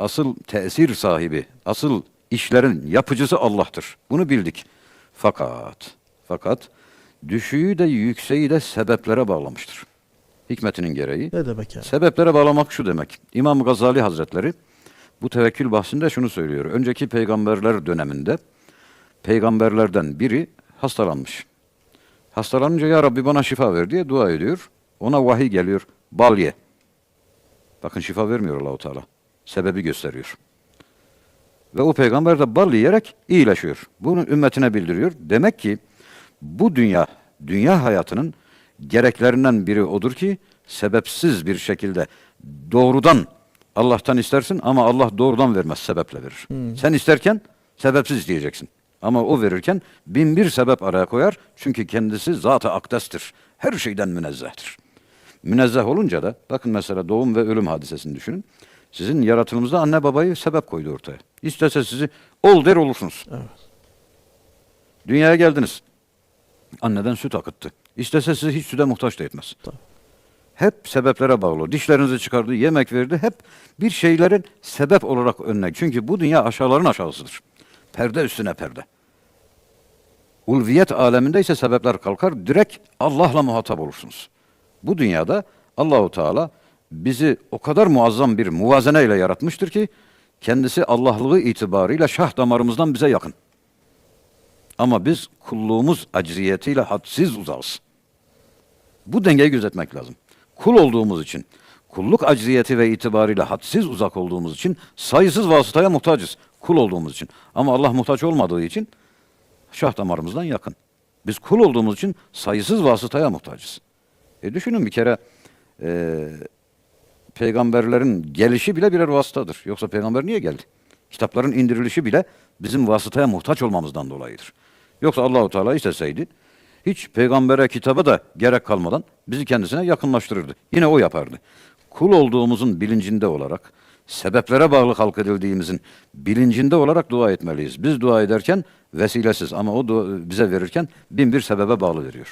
asıl tesir sahibi, asıl işlerin yapıcısı Allah'tır. Bunu bildik. Fakat, fakat düşüğü de yükseği de sebeplere bağlamıştır. Hikmetinin gereği. Ne demek yani? Sebeplere bağlamak şu demek. İmam Gazali Hazretleri bu tevekkül bahsinde şunu söylüyor. Önceki peygamberler döneminde peygamberlerden biri hastalanmış. Hastalanınca ya Rabbi bana şifa ver diye dua ediyor. Ona vahiy geliyor. Bal ye. Bakın şifa vermiyor Allahu Teala. Sebebi gösteriyor. Ve o peygamber de bal yiyerek iyileşiyor. Bunu ümmetine bildiriyor. Demek ki bu dünya, dünya hayatının gereklerinden biri odur ki sebepsiz bir şekilde doğrudan Allah'tan istersin ama Allah doğrudan vermez, sebeple verir. Sen isterken sebepsiz isteyeceksin. Ama o verirken bin bir sebep araya koyar. Çünkü kendisi zat-ı akdestir. Her şeyden münezzehtir. Münezzeh olunca da bakın mesela doğum ve ölüm hadisesini düşünün. Sizin yaratılımızda anne babayı sebep koydu ortaya. İstese sizi ol der olursunuz. Evet. Dünyaya geldiniz. Anneden süt akıttı. İstese sizi hiç süte muhtaç da etmez. Tabii. Hep sebeplere bağlı. Dişlerinizi çıkardı, yemek verdi. Hep bir şeylerin sebep olarak önüne. Çünkü bu dünya aşağıların aşağısıdır. Perde üstüne perde. Ulviyet aleminde ise sebepler kalkar. Direkt Allah'la muhatap olursunuz. Bu dünyada Allahu Teala bizi o kadar muazzam bir muvazene ile yaratmıştır ki kendisi Allah'lığı itibarıyla şah damarımızdan bize yakın. Ama biz kulluğumuz acziyetiyle hadsiz uzağız. Bu dengeyi gözetmek lazım. Kul olduğumuz için, kulluk acziyeti ve itibarıyla hadsiz uzak olduğumuz için sayısız vasıtaya muhtacız. Kul olduğumuz için. Ama Allah muhtaç olmadığı için şah damarımızdan yakın. Biz kul olduğumuz için sayısız vasıtaya muhtacız. E düşünün bir kere e, peygamberlerin gelişi bile birer vasıtadır. Yoksa peygamber niye geldi? Kitapların indirilişi bile bizim vasıtaya muhtaç olmamızdan dolayıdır. Yoksa Allahu Teala isteseydi hiç peygambere kitaba da gerek kalmadan bizi kendisine yakınlaştırırdı. Yine o yapardı. Kul olduğumuzun bilincinde olarak, sebeplere bağlı halk edildiğimizin bilincinde olarak dua etmeliyiz. Biz dua ederken vesilesiz ama o bize verirken bin bir sebebe bağlı veriyor.